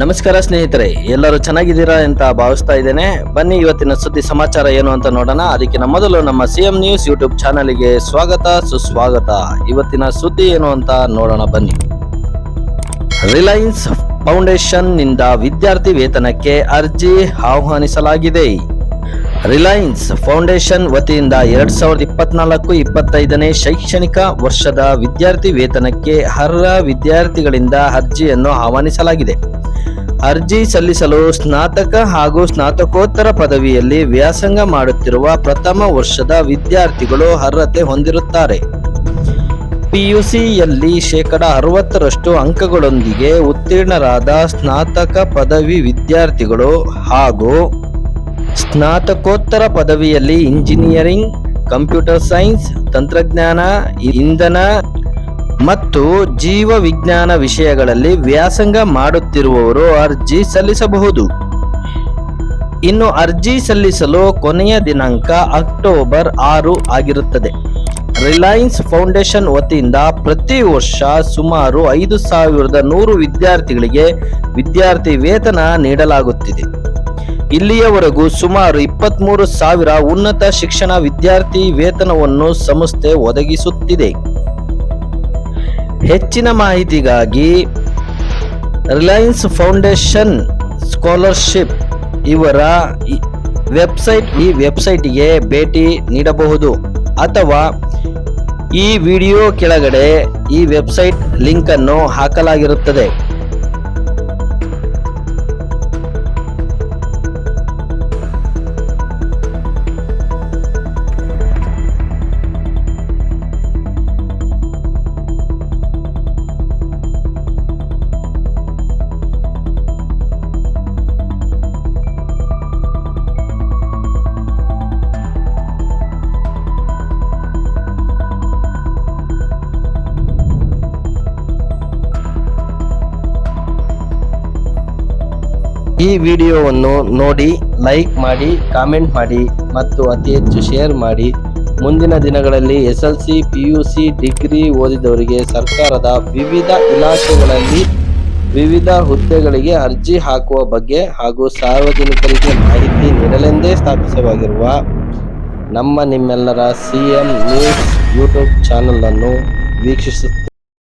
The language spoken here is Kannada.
ನಮಸ್ಕಾರ ಸ್ನೇಹಿತರೆ, ಎಲ್ಲರೂ ಚೆನ್ನಾಗಿದ್ದೀರಾ ಅಂತ ಭಾವಿಸ್ತಾ ಇದ್ದೇನೆ. ಬನ್ನಿ ಇವತ್ತಿನ ಸುದ್ದಿ ಸಮಾಚಾರ ಏನು ಅಂತ ನೋಡೋಣ. ಅದಕ್ಕಿಂತ ಮೊದಲು ನಮ್ಮ ಸಿಎಂ ನ್ಯೂಸ್ ಯೂಟ್ಯೂಬ್ ಚಾನಲ್ಗೆ ಸ್ವಾಗತ, ಸುಸ್ವಾಗತ. ಇವತ್ತಿನ ಸುದ್ದಿ ಏನು ಅಂತ ನೋಡೋಣ ಬನ್ನಿ. ರಿಲಯನ್ಸ್ ಫೌಂಡೇಶನ್ನಿಂದ ವಿದ್ಯಾರ್ಥಿ ವೇತನಕ್ಕೆ ಅರ್ಜಿ ಆಹ್ವಾನಿಸಲಾಗಿದೆ. ರಿಲಯನ್ಸ್ ಫೌಂಡೇಶನ್ ವತಿಯಿಂದ ಎರಡ್ ಸಾವಿರದ ಇಪ್ಪತ್ನಾಲ್ಕು ಇಪ್ಪತ್ತೈದನೇ ಶೈಕ್ಷಣಿಕ ವರ್ಷದ ವಿದ್ಯಾರ್ಥಿ ವೇತನಕ್ಕೆ ಅರ್ಹ ವಿದ್ಯಾರ್ಥಿಗಳಿಂದ ಅರ್ಜಿಯನ್ನು ಆಹ್ವಾನಿಸಲಾಗಿದೆ. ಅರ್ಜಿ ಸಲ್ಲಿಸಲು ಸ್ನಾತಕ ಹಾಗೂ ಸ್ನಾತಕೋತ್ತರ ಪದವಿಯಲ್ಲಿ ವ್ಯಾಸಂಗ ಮಾಡುತ್ತಿರುವ ಪ್ರಥಮ ವರ್ಷದ ವಿದ್ಯಾರ್ಥಿಗಳು ಅರ್ಹತೆ ಹೊಂದಿರುತ್ತಾರೆ. ಪಿಯುಸಿಯಲ್ಲಿ ಶೇಕಡ ಅರವತ್ತರಷ್ಟು ಅಂಕಗಳೊಂದಿಗೆ ಉತ್ತೀರ್ಣರಾದ ಸ್ನಾತಕ ಪದವಿ ವಿದ್ಯಾರ್ಥಿಗಳು ಹಾಗೂ ಸ್ನಾತಕೋತ್ತರ ಪದವಿಯಲ್ಲಿ ಇಂಜಿನಿಯರಿಂಗ್, ಕಂಪ್ಯೂಟರ್ ಸೈನ್ಸ್, ತಂತ್ರಜ್ಞಾನ, ಇಂಧನ ಮತ್ತು ಜೀವ ವಿಜ್ಞಾನ ವಿಷಯಗಳಲ್ಲಿ ವ್ಯಾಸಂಗ ಮಾಡುತ್ತಿರುವವರು ಅರ್ಜಿ ಸಲ್ಲಿಸಬಹುದು. ಇನ್ನು ಅರ್ಜಿ ಸಲ್ಲಿಸಲು ಕೊನೆಯ ದಿನಾಂಕ ಅಕ್ಟೋಬರ್ ಆರು ಆಗಿರುತ್ತದೆ. ರಿಲಯನ್ಸ್ ಫೌಂಡೇಶನ್ ವತಿಯಿಂದ ಪ್ರತಿ ವರ್ಷ ಸುಮಾರು ಐದು ಸಾವಿರದ ನೂರು ವಿದ್ಯಾರ್ಥಿಗಳಿಗೆ ವಿದ್ಯಾರ್ಥಿ ವೇತನ ನೀಡಲಾಗುತ್ತಿದೆ. ಇಲ್ಲಿಯವರೆಗೂ ಸುಮಾರು ಇಪ್ಪತ್ಮೂರು ಸಾವಿರ ಉನ್ನತ ಶಿಕ್ಷಣ ವಿದ್ಯಾರ್ಥಿ ವೇತನವನ್ನು ಸಂಸ್ಥೆ ಒದಗಿಸುತ್ತಿದೆ. ಹೆಚ್ಚಿನ ಮಾಹಿತಿಗಾಗಿ ರಿಲಯನ್ಸ್ ಫೌಂಡೇಶನ್ ಸ್ಕಾಲರ್ಶಿಪ್ ಇವರ ವೆಬ್ಸೈಟ್, ಈ ವೆಬ್ಸೈಟ್ಗೆ ಭೇಟಿ ನೀಡಬಹುದು ಅಥವಾ ಈ ವಿಡಿಯೋ ಕೆಳಗಡೆ ಈ ವೆಬ್ಸೈಟ್ ಲಿಂಕನ್ನು ಹಾಕಲಾಗಿರುತ್ತದೆ. ಈ ವಿಡಿಯೋವನ್ನು ನೋಡಿ, ಲೈಕ್ ಮಾಡಿ, ಕಾಮೆಂಟ್ ಮಾಡಿ ಮತ್ತು ಅತಿ ಹೆಚ್ಚು ಶೇರ್ ಮಾಡಿ. ಮುಂದಿನ ದಿನಗಳಲ್ಲಿ S L C, P U C, degree ಓದಿದವರಿಗೆ ಸರ್ಕಾರದ ವಿವಿಧ ಇಲಾಖೆಗಳಲ್ಲಿ ವಿವಿಧ ಹುದ್ದೆಗಳಿಗೆ ಅರ್ಜಿ ಹಾಕುವ ಬಗ್ಗೆ ಹಾಗೂ ಸಾರ್ವಜನಿಕರಿಗೆ ಮಾಹಿತಿ ನೀಡಲೆಂದೇ ಸ್ಥಾಪಿಸವಾಗಿರುವ ನಮ್ಮ ನಿಮ್ಮೆಲ್ಲರ ಸಿ ಎಂ ನ್ಯೂಸ್ ಯೂಟ್ಯೂಬ್ ಚಾನಲನ್ನು ವೀಕ್ಷಿಸುತ್ತೆ